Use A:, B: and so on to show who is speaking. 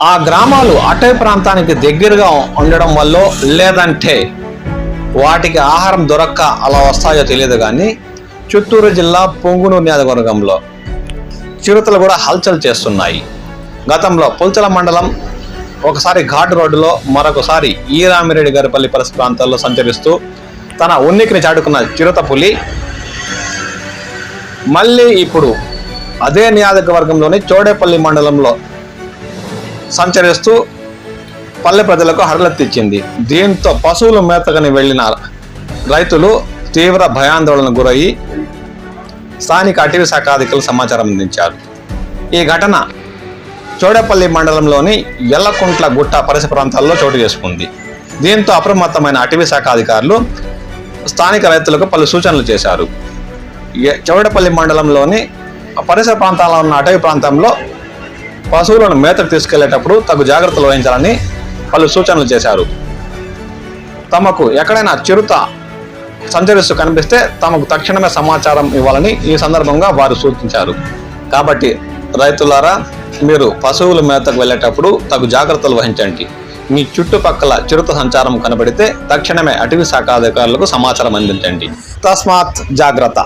A: ఆ గ్రామాలు అటవీ ప్రాంతానికి దగ్గరగా ఉండడం వల్ల లేదంటే వాటికి ఆహారం దొరక్క అలా వస్తాయో తెలియదు కానీ చిత్తూరు జిల్లా పొంగునూరు నియోజకవర్గంలో చిరుతలు కూడా హల్చల్ చేస్తున్నాయి. గతంలో పుల్చల మండలం ఒకసారి ఘాట్ రోడ్డులో మరొకసారి ఈరామిరెడ్డి గారిపల్లి పరిసర ప్రాంతాల్లో సంచరిస్తూ తన ఉన్నికిని చాటుకున్న చిరుత పులి మళ్ళీ ఇప్పుడు అదే నియోజకవర్గంలోని చోడేపల్లి మండలంలో సంచరిస్తూ పల్లె ప్రజలకు హరలెత్తిచ్చింది దీంతో పశువులు మేతకని వెళ్ళిన రైతులు తీవ్ర భయాందోళనకు గురయ్యి స్థానిక అటవీ శాఖ అధికారులు సమాచారం అందించారు. ఈ ఘటన చోడపల్లి మండలంలోని ఎల్లకుంట్ల గుట్ట పరిసర ప్రాంతాల్లో చోటు చేసుకుంది. దీంతో అప్రమత్తమైన అటవీ శాఖ అధికారులు స్థానిక రైతులకు పలు సూచనలు చేశారు. చౌడపల్లి మండలంలోని పరిసర ప్రాంతాల్లో ఉన్న అటవీ ప్రాంతంలో పశువులను మేతకు తీసుకెళ్ళేటప్పుడు తగు జాగ్రత్తలు వహించాలని పలు సూచనలు చేశారు. తమకు ఎక్కడైనా చిరుత సంచరిస్తూ కనిపిస్తే తమకు తక్షణమే సమాచారం ఇవ్వాలని ఈ సందర్భంగా వారు సూచించారు. కాబట్టి రైతులారా మీరు పశువుల మేతకు వెళ్ళేటప్పుడు తగు జాగ్రత్తలు వహించండి. మీ చుట్టుపక్కల చిరుత సంచారం కనబడితే తక్షణమే అటవీ శాఖ అధికారులకు సమాచారం అందించండి. తస్మాత్ జాగ్రత్త.